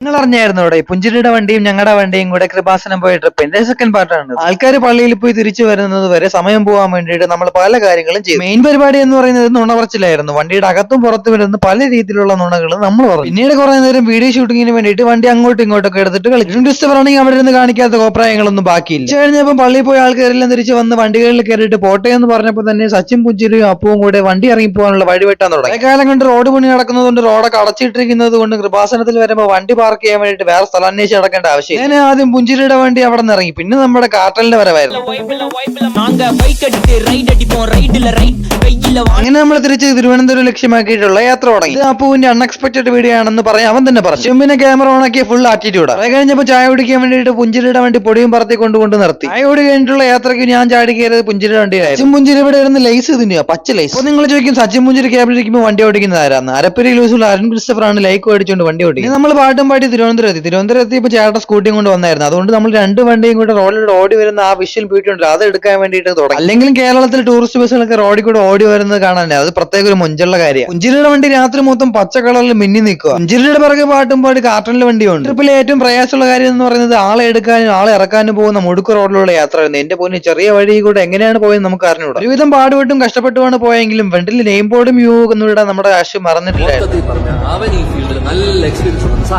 നിങ്ങൾ അറിഞ്ഞായിരുന്നു ഇവിടെ? പുഞ്ചിരിയുടെ വണ്ടിയും ഞങ്ങളുടെ വണ്ടിയും കൂടെ കൃപാസനം പോയ ട്രിപ്പിന്റെ സെക്കൻഡ് പാർട്ടാണ് ആൾക്കാർ പള്ളിയിൽ പോയി തിരിച്ചു വരുന്നത് വരെ സമയം പോകാൻ വേണ്ടിയിട്ട് നമ്മൾ പല കാര്യങ്ങളും ചെയ്തു. മെയിൻ പരിപാടി എന്ന് പറയുന്നത് നുണ പറച്ചിലായിരുന്നു വണ്ടിയുടെ അകത്തും പുറത്തും വരുന്ന പല രീതിയിലുള്ള നുണകൾ നമ്മൾ പറഞ്ഞു. പിന്നീട് കുറെ നേരം വീഡിയോ ഷൂട്ടിങ്ങിന് വേണ്ടിയിട്ട് വണ്ടി അങ്ങോട്ടും ഇങ്ങോട്ടൊക്കെ എടുത്തിട്ട് കളിക്കും ഡിസ്റ്റ് ആണെങ്കിൽ അവിടെ ഇരുന്ന് കാണിക്കാത്ത കോപ്രായങ്ങളൊന്നും ബാക്കിയില്ല. കഴിഞ്ഞപ്പോൾ പള്ളിയിൽ പോയ ആൾക്കാരെല്ലാം തിരിച്ച് വന്ന് വണ്ടികളിൽ കയറിയിട്ട് പോട്ടെ എന്ന് പറഞ്ഞപ്പോൾ തന്നെ സച്ചിൻ പുഞ്ചിരിയും അപ്പവും കൂടെ വണ്ടി ഇറങ്ങി പോകാനുള്ള വഴി വെട്ടാൻ തുടങ്ങി കാലം കൊണ്ട് റോഡ് പണി നടക്കുന്നതുകൊണ്ട് റോഡൊക്കെ അടച്ചിട്ടിരിക്കുന്നത് കൊണ്ട് കൃപാസനത്തിൽ വരുമ്പോൾ വണ്ടി പാർക്ക് ചെയ്യാൻ വേണ്ടി വേറെ സ്ഥലം അന്വേഷിച്ച് നടക്കേണ്ട ആവശ്യം ഞാൻ ആദ്യം പുഞ്ചിരിയുടെ വണ്ടി അവിടെ നിന്ന് ഇറങ്ങി. പിന്നെ നമ്മുടെ കാട്ടലിന്റെ വരവായിരുന്നു. അങ്ങനെ നമ്മൾ തിരിച്ച് തിരുവനന്തപുരം ലക്ഷ്യമാക്കിയിട്ടുള്ള യാത്ര തുടങ്ങി. അപ്പുവിന്റെ അൺഎക്സ്പെക്ടഡ് വീഡിയോ ആണെന്ന് പറയാം. അവൻ തന്നെ പറഞ്ഞു. ചെമ്പിനെ ക്യാമറ ഓണാക്കിയ ഫുൾ ആറ്റിറ്റ്യൂഡ് അത് കഴിഞ്ഞപ്പോൾ ചായ കുടിക്കാൻ വേണ്ടിയിട്ട് പുഞ്ചിരിയുടെ വേണ്ടി പൊടിയും പറത്തി കൊണ്ടുകൊണ്ട് നിർത്തി. ചായ കുടി കഴിഞ്ഞിട്ടുള്ള യാത്രയ്ക്ക് ഞാൻ ചാടി കയറിയത് പുഞ്ചിരി വണ്ടിയായി സച്ചിൻ പുഞ്ചിരി ഇവിടെ ഇരുന്ന് ലൈസ് തിന്നുക പച്ച ലൈസ് നിങ്ങൾ ചോദിക്കും സച്ചിൻ പുഞ്ചിരി ക്യാബിലിരിക്കുമ്പോൾ വണ്ടി ഓടിക്കുന്ന ആരാന്ന്? അരപ്പരി ലൂസുള്ള അരുൺ ക്രിസ്റ്റഫർ ആണ് ലൈക്ക് ഓടിച്ചുകൊണ്ട് വണ്ടി ഓടിക്കുന്നത്. നമ്മൾ പാട്ടും പാടി തിരുവനന്തപുരം എത്തി. തിരുവനന്തപുരം എത്തിയപ്പോൾ ചേട്ടൻ സ്കൂട്ടിയും കൊണ്ട് വന്നായിരുന്നു. അതുകൊണ്ട് നമ്മൾ രണ്ട് വണ്ടിയും കൂടെ റോഡിലൂടെ ഓടി വരുന്ന ആ വിഷ്വൽ പോയിട്ടുണ്ട്. അത് എടുക്കാൻ വേണ്ടിയിട്ട് തുടങ്ങി. അല്ലെങ്കിൽ കേരളത്തിൽ ടൂറിസ്റ്റ് ബസ്സുകളൊക്കെ റോഡിൽ കൂടെ ഓടി വരുന്നത് കാണാനേ അത് പ്രത്യേക ഒരു മുഞ്ചുള്ള കാര്യം. മുഞ്ചിലിയുടെ വണ്ടി രാത്രി മൊത്തം പച്ച കളറിൽ മിന്നി നിൽക്കുക മുഞ്ചിലിയുടെ പിറകെ പാട്ടും പാടി കാർട്ടണിലെ വണ്ടിയുണ്ട്. ട്രിപ്പിലെ ഏറ്റവും പ്രയാസമുള്ള കാര്യം എന്ന് പറയുന്നത് ആളെ എടുക്കാനും ആളെ ഇറക്കാനും പോകുന്ന മുടുക്ക് റോഡിലുള്ള യാത്രയായിരുന്നു. എന്റെ പോലും ചെറിയ വഴി കൂടെ എങ്ങനെയാണ് പോയത് നമുക്ക് അറിഞ്ഞൂടാ. ഒരുവിധം പാടുപെട്ടും കഷ്ടപ്പെട്ടുമാണ് പോയെങ്കിലും ഫ്രണ്ടിൽ നെയിം ബോർഡും യു എന്നിവിടെ നമ്മുടെ അവൻ ഈ ഫീൽഡിൽ നല്ല എക്സ്പീരിയൻസ്